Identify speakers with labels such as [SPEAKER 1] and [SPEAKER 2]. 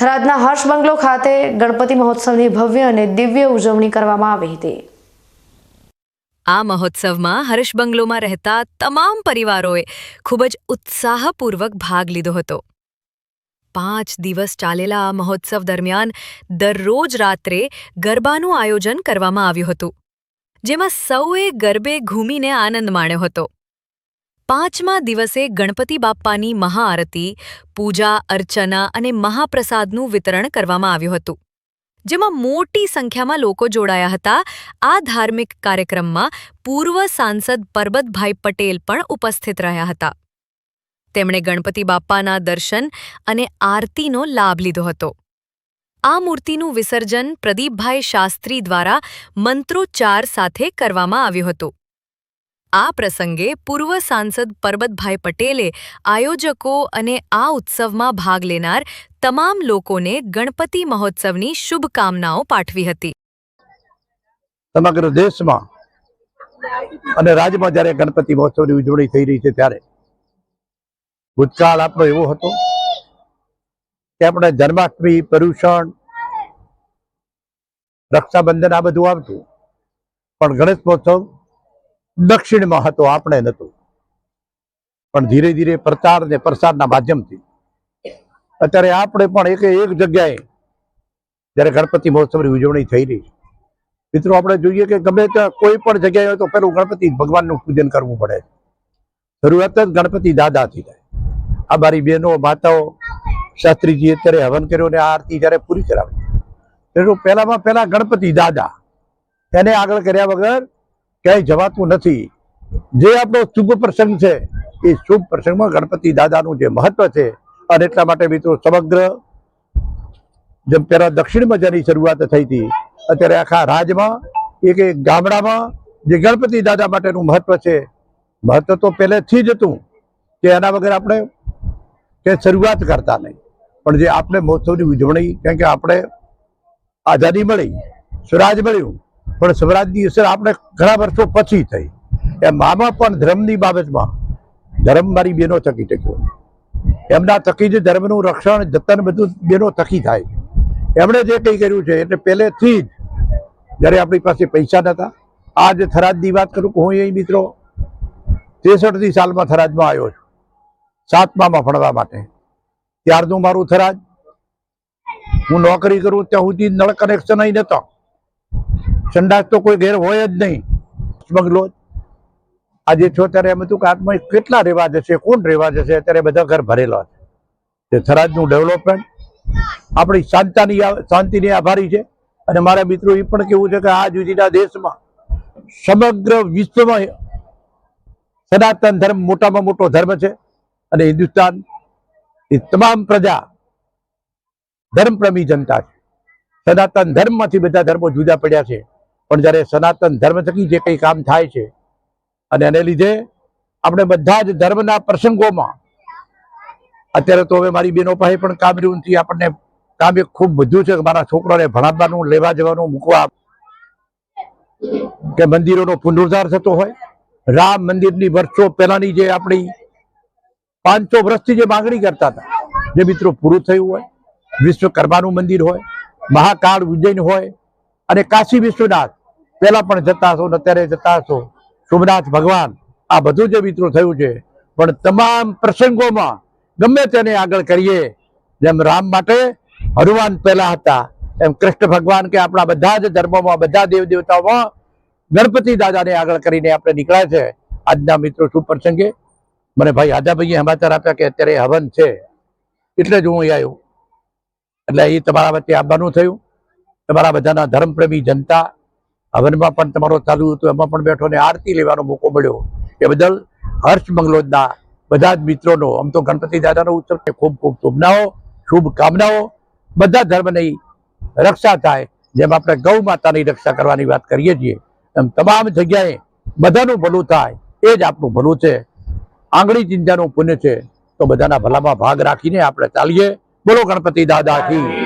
[SPEAKER 1] થરાદના હર્ષ બંગલો ખાતે ગણપતિ મહોત્સવની ભવ્ય અને દિવ્ય ઉજવણી કરવામાં આવી હતી.
[SPEAKER 2] આ મહોત્સવમાં હર્ષ બંગલોમાં રહેતા તમામ પરિવારોએ ખૂબ જ ઉત્સાહપૂર્વક ભાગ લીધો હતો. પાંચ દિવસ ચાલેલા આ મહોત્સવ દરમિયાન દરરોજ રાત્રે ગરબાનું આયોજન કરવામાં આવ્યું હતું, જેમાં સૌએ ગરબે ઘૂમીને આનંદ માણ્યો હતો. પાંચમા દિવસે ગણપતિ બાપ્પાની મહાઆરતી, પૂજા, અર્ચના અને મહાપ્રસાદનું વિતરણ કરવામાં આવ્યું હતું. જેમાં મોટી સંખ્યામાં લોકો જોડાયા હતા. આ ધાર્મિક કાર્યક્રમમાં પૂર્વ સાંસદ પરબતભાઈ પટેલ પણ ઉપસ્થિત રહ્યા હતા. તેમણે ગણપતિ બાપ્પાના દર્શન અને આરતીનો લાભ લીધો હતો. આ મૂર્તિનું વિસર્જન પ્રદીપભાઈ શાસ્ત્રી દ્વારા મંત્રોચ્ચાર સાથે કરવામાં આવ્યું હતું. આ પ્રસંગે પૂર્વ સાંસદ પરબતભાઈ પટેલે આયોજકો અને આ ઉત્સવમાં ભાગ લેનાર તમામ લોકોને ગણપતિ મહોત્સવની શુભકામનાઓ પાઠવી હતી.
[SPEAKER 3] સમગ્ર દેશમાં અને રાજ્યમાં જ્યારે ગણપતિ મહોત્સવની ઉજવણી થઈ રહી છે ત્યારે ભૂતકાળ આપણો એવો હતો કે આપણે જન્માષ્ટમી પર્યુષણ, રક્ષાબંધન આ બધું આવતું. પણ ગણેશ મહોત્સવ દક્ષિણમાં હતો, આપણે નહોતું. પણ ધીરે ધીરે પ્રચાર અને પ્રસારના માધ્યમથી. અત્યારે આપણે પણ એક એક જગ્યાએ જ્યારે ગણપતિ મહોત્સવની ઉજવણી થઈ રહી છે. મિત્રો, આપણે જોઈએ કે ગમે ત્યાં કોઈ પણ જગ્યાએ હોય તો પેલું ગણપતિ ભગવાનનું પૂજન કરવું પડે શરૂઆત જ ગણપતિ દાદાથી થાય. આ મારી બહેનો, માતાઓ શાસ્ત્રીજી અત્યારે હવન કર્યો ને આ આરતી જ્યારે પૂરી કરાવી. એનું પહેલામાં પહેલા ગણપતિ દાદા. એને આગળ કર્યા વગર ક્યાંય જવાતું નથી. જે આપણો શુભ પ્રસંગ છે, એ શુભ પ્રસંગમાં ગણપતિ દાદાનું જે મહત્વ છે, અને એટલા માટે મિત્રો સમગ્ર જેમ પહેલાં દક્ષિણમાં જેની શરૂઆત થઈ હતી, અત્યારે આખા રાજમાં, એક એક ગામડામાં જે ગણપતિ દાદા માટેનું મહત્વ છે, મહત્વ તો પહેલેથી જ હતું કે એના વગર આપણે કે શરૂઆત કરતા નહીં. પણ જે આપણે મહોત્સવની ઉજવણી કેમ કે આપણે આઝાદી મળી, સ્વરાજ મળ્યું પણ સ્વરાજની અસર આપણે ઘણા વર્ષો પછી થઈ. એમ આમાં પણ ધર્મની બાબતમાં ધર્મ મારી બેનો થકી ટક્યો એમના થકી જ ધર્મનું રક્ષણ, જતન બધું બેનો થકી થાય. એમણે જે કંઈ કર્યું છે, એટલે પહેલેથી જ જ્યારે આપણી પાસે પૈસા નહોતા આજ થરાદની વાત કરું હું એ મિત્રો ત્રેસઠથી સાલમાં થરાદમાં આવ્યો છું. સાતમામાં ભણવા માટે. ત્યારનું મારું થરાદ. હું નોકરી કરું ત્યાં સુધી નળ કનેક્શન અહીં નહોતો. સંડાસ તો કોઈ ઘેર હોય જ નહીં. બંગલો. આજે છો ત્યારે એમ હતું કે આત્મા કેટલા રહેવા જશે, કોણ રહેવા જશે? અત્યારે બધા ઘર ભરેલા છે. તે થરાદનું ડેવલપમેન્ટ આપણી શાંતાની શાંતિની આભારી છે. અને મારા મિત્રો એ પણ કેવું છે કે આ જુદીના દેશમાં સમગ્ર વિશ્વમાં સનાતન ધર્મ મોટામાં મોટો ધર્મ છે. અને હિન્દુસ્તાન એ તમામ પ્રજા ધર્મપ્રેમી જનતા છે. સનાતન ધર્મમાંથી બધા ધર્મો જુદા પડ્યા છે. પણ જ્યારે સનાતન ધર્મ થકી જે કંઈ કામ થાય છે, અને એને લીધે આપણે બધા જ ધર્મના પ્રસંગોમાં, અત્યારે તો હવે મારી બેનો પાસે પણ કામ રહ્યું નથી આપણને કામ એક ખૂબ બધું છે મારા છોકરાને ભણાવવાનું, લેવા જવાનું, મૂકવા. કે મંદિરોનો પુનરુદ્ધાર થતો હોય, રામ મંદિરની વર્ષો પહેલાની જે આપણી પાંચસો વર્ષથી જે માંગણી કરતા હતા, જે મિત્રો પૂરું થયું હોય, વિશ્વકર્માનું મંદિર હોય, મહાકાળ ઉજ્જૈન હોય, અને કાશી વિશ્વનાથ પહેલા પણ જતા છો ને અત્યારે જતા છો. સોમનાથ ભગવાન, આ બધું જે મિત્રો થયું છે, પણ તમામ પ્રસંગોમાં ગમે તેને આગળ કરીએ. જેમ રામ માટે હનુમાન પહેલા હતા, એમ કૃષ્ણ ભગવાન કે આપણા બધા જ ધર્મોમાં, બધા દેવ દેવતાઓમાં ગણપતિ દાદાને આગળ કરીને આપણે નીકળ્યા છે. આજના મિત્રો શુભ પ્રસંગે? મને ભાઈ આદાભાઈએ સમાચાર આપ્યા કે અત્યારે હવન છે. એટલે જ હું અહીં આવ્યો. એટલે એ તમારા વચ્ચે આવવાનું થયું. તમારા બધાના ધર્મપ્રેમી જનતા હવનમાં પણ તમારો ચાલુ હતું, એમાં પણ બેઠો ને આરતી લેવાનો મોકો મળ્યો. એ બદલ હર્ષ મંગલોદના બધા જ મિત્રોનો, આમ તો ગણપતિ દાદાનો ઉત્સવ ખૂબ ખૂબ શુભનાઓ, શુભકામનાઓ. બધા ધર્મની રક્ષા થાય, જેમ આપણે ગૌ માતાની રક્ષા કરવાની વાત કરીએ છીએ, એમ તમામ જગ્યાએ બધાનું ભલું થાય, એ જ આપણું ભલું છે. આંગળી ચિંતાનું પુણ્ય છે, તો બધાના ભલામાં ભાગ રાખીને આપણે ચાલીએ. બોલો ગણપતિ દાદાથી